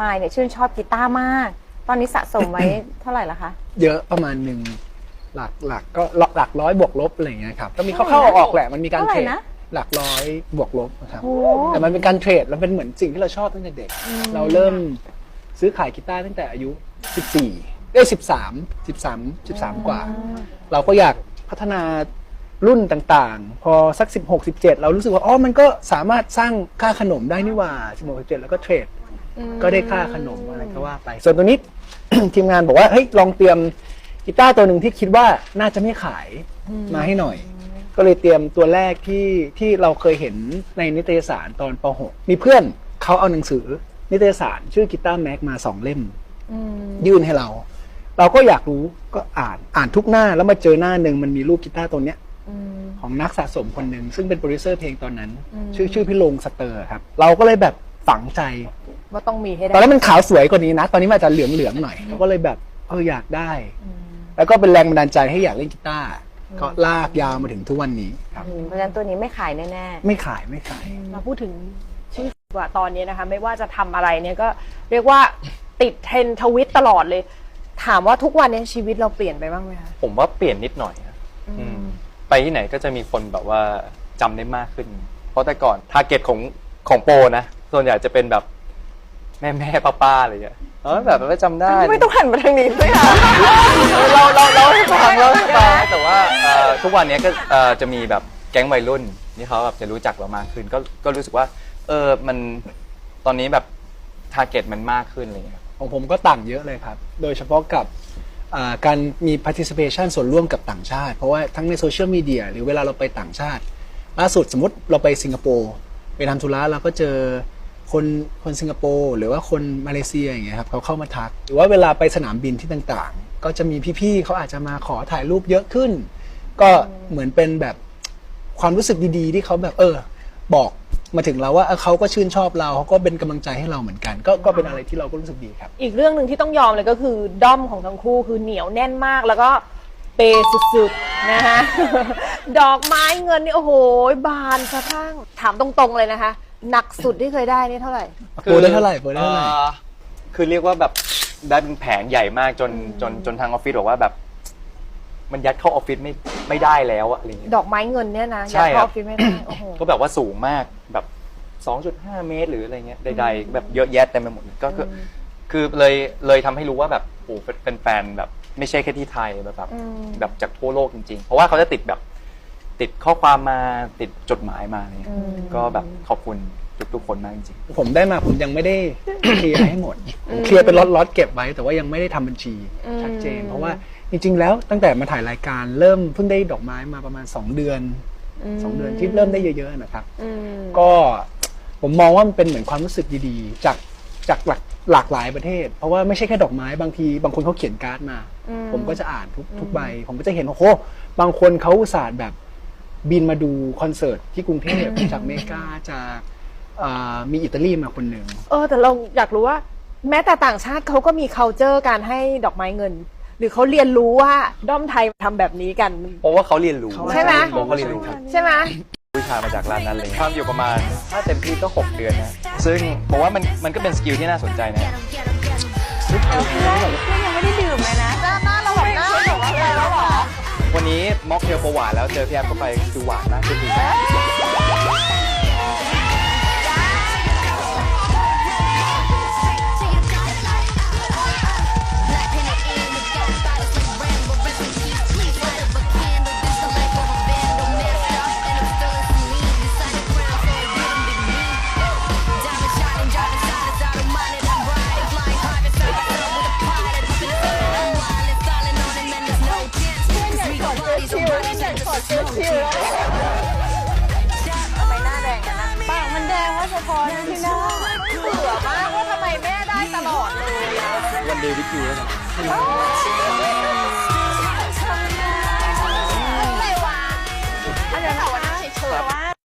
มายเนี่ยชื่นชอบกีตาร์มาก ตอนนี้สะสมไว้ เท่าไหร่ละคะ เยอะประมาณหนึ่งหลักหลักก็หลักหลักร้อยบวกลบอะไรอย่างเงี้ยครับก็มีเท่าไหร่เข้านะๆออกๆแหละมันมีการเท่าไหเทร่รดนะหลักร้อยบวกลบนะครับ โอ้ แต่มันเป็นการเทรดแล้วเป็นเหมือนสิ่งที่เราชอบตั้งแต่เด็ก เราเริ่มซื้อขายกีตาร์ตั้งแต่อายุ 14 เอ้ย13 13 13 กว่า เราก็อยากพัฒนารุ่นต่างๆ พอสัก 16 17 เรารู้สึกว่าอ๋อมันก็สามารถสร้างค่าขนมได้นี่หว่า 16 17 แล้วก็เทรด ก็ได้ค่าขนมอะไรก็ว่าไป ส่วนตัวนี้ ทีมงานบอกว่าเฮ้ยลองเตรียมกีตาร์ตัวหนึ่งที่คิดว่าน่าจะไม่ขายมาให้หน่อย ก็เลยเตรียมตัวแรกที่ที่เราเคยเห็นในนิตยสารตอนป .6 มีเพื่อนเขาเอาหนังสือ นิตยสารชื่อกีตาร์แม็กมาสองเล่มอืมยื่นให้เรา เราก็อยากรู้ก็อ่านอ่านทุกหน้าแล้วมาเจอหน้าหนึ่งมันมีรูปกีตาร์ตัวเนี้ยอืมของนักสะสมคนหนึ่งซึ่งเป็นโปรดิวเซอร์เพลงตอนนั้นอืมชื่อชื่อพี่ลงสเตอร์ครับ เราก็เลยแบบฝังใจ ว่าต้องมีให้ตอนได้นั้นมันขาวสวยกว่านี้นะ ตอนนี้มันอาจจะเหลืองเหลืองๆหน่อยเราก็เลยแบบเอออยากได้ อืม แล้วก็เป็นแรงบันดาลใจให้อยากเล่นกีตาร์ก็ลากยาวมาถึงทุกวันนี้ครับเพราะฉะนั้นตัวนี้ไม่ขายแน่ไม่ขายไม่ขาย มาพูดถึงชื่อว่าตอนนี้นะคะ ไม่ว่าจะทำอะไรเนี่ยก็เรียกว่าติดเทรนด์ทวิตตลอดเลย ถามว่าทุกวันนี้ชีวิตเราเปลี่ยนไปบ้างไหมคะผมว่าเปลี่ยนนิดหน่อยครับอืมไปที่ไหนก็จะมีคนแบบว่าจำได้มากขึ้น เพราะแต่ก่อนทาร์เก็ตของของโปรนะ ส่วนใหญ่จะเป็นแบบ แม่แม่ป้าป้าๆอะไรอย่างเงี้ยเออแบบว่าจำได้ไม่ต้องหันมาทางนี้ด้วยค่ะเราเราเราให้ฟังเราให้ฟังแต่ว่าเอ่อทุกวันนี้ก็เอ่อจะมีแบบแก๊งวัยรุ่นที่เขาแบบจะรู้จักเรามากขึ้นก็ก็รู้สึกว่า เออมันตอนนี้แบบทาร์เก็ตมันมากขึ้นอะไรอย่างเงี้ย ของผมก็ต่างเยอะเลยครับ โดยเฉพาะกับอ่าการมี participation ส่วนร่วมกับต่างชาติ เพราะว่าทั้งในโซเชียลมีเดียหรือเวลาเราไปต่างชาติ ล่าสุดสมมติเราไปสิงคโปร์ไปทำธุระเราก็เจอ คนคนสิงคโปร์หรือว่าคนมาเลเซียอย่างเงี้ยครับเขาเข้ามาทัก หรือว่าเวลาไปสนามบินที่ต่างๆ ก็จะมีพี่ๆเขาอาจจะมาขอถ่ายรูปเยอะขึ้น ก็เหมือนเป็นแบบความรู้สึกดีๆ ที่เขาแบบเออ บอกมาถึงเราว่าเออเขาก็ชื่นชอบเราเขาก็เป็นกำลังใจให้เราเหมือนกัน ก็ก็เป็นอะไรที่เราก็รู้สึกดีครับ อีกเรื่องหนึ่งที่ต้องยอมเลยก็คือด้อมของทั้งคู่คือเหนียวแน่นมากแล้วก็เปย์สุดๆนะคะ ดอกไม้เงินนี่โอ้โหบานสะพรั่งถามตรงๆเลยนะคะ หนักสุดที่เคยได้นี่เท่าไหร่โปรได้เท่าไหร่โปรได้เท่าไหร่ อ่อคือเรียกว่าแบบได้เป็นแผงใหญ่มากจนจนจนทางออฟฟิศบอกว่าแบบ มันยัดเข้าออฟฟิศไม่ไม่ได้แล้วอะอะไรเงี้ย ดอกไม้เงินเนี่ยนะใช่ยัดครัเข้าบ ออฟฟิศไม่ได้โอ้โห ก็แบบว่าสูงมากแบบ 2.5 เมตร หรืออะไรเงี้ยใดๆแบบเยอะแยะเต็มไปหมดเลยก็คืออคือเลยเลยทำให้รู้ว่าแบบโอ้เป็นแฟนๆแบบ ไม่ใช่แค่ที่ไทยแบบแบบอืม แบบจากทั่วโลกจริงๆ เพราะว่าเขาจะติดแบบ ติดข้อความมาติดจดหมายมาอะไรเนี่ยก็แบบขอบคุณทุกๆคนมากจริงๆผมได้มาผมยังไม่ได้ เคลียร์ให้หมดผมเคลียร์เป็นล็อตๆเก็บไว้ แต่ว่ายังไม่ได้ทำบัญชีชัดเจน เพราะว่าจริง ๆ แล้วตั้งแต่มาถ่ายรายการเริ่มเพิ่งได้ดอกไม้มาประมาณ 2 เดือนสองเดือนที่เริ่มได้เยอะๆนะครับอืมก็ผมมองว่ามันเป็นเหมือนความรู้สึกดีๆ จากจากหลากหลากหลายประเทศ เพราะว่าไม่ใช่แค่ดอกไม้บางที บางคนเขาเขียนการ์ดมา ผมก็จะอ่านทุกทุกใบ ผมก็จะเห็นว่าโอ้โหบางคนเขาอุตส่าห์แบบ บินมาดูคอนเสิร์ตที่กรุงเทพจากอเมริกาจากอ่ามีอิตาลีมาคนหนึ่งเออแต่เราอยากรู้ว่า แม้แต่ต่างชาติเขาก็มี c u เจอร์การให้ดอกไม้เงิน หรือเขาเรียนรู้ว่าด้อมไทยทำแบบนี้กันเพราะว่าเขาเรียนรู้ใช่ไหมผมเขาเรียนรู้ครับใช่ไหมวิชามาจากร้านนั้นเลยทำอยู่ประมาณถ้าเต็มที่ก็ 6 เดือนนะซึ่งผมว่ามันมันก็เป็นสกิลที่น่าสนใจนะ อกเทลประหวานแล้วเจอพี่แอมเข้าไปคือหวานมากขึ้นดี ทำไมหน้าแดงกันนะปากมันแดงว่าสะท้อนที่หน้าเบื่อมากว่าทำไมแม่ได้ตลอดเลยอะวันเดย์วิคิวแล้วกันอะไรวะอันนี้ถามว่าเฉยๆว่า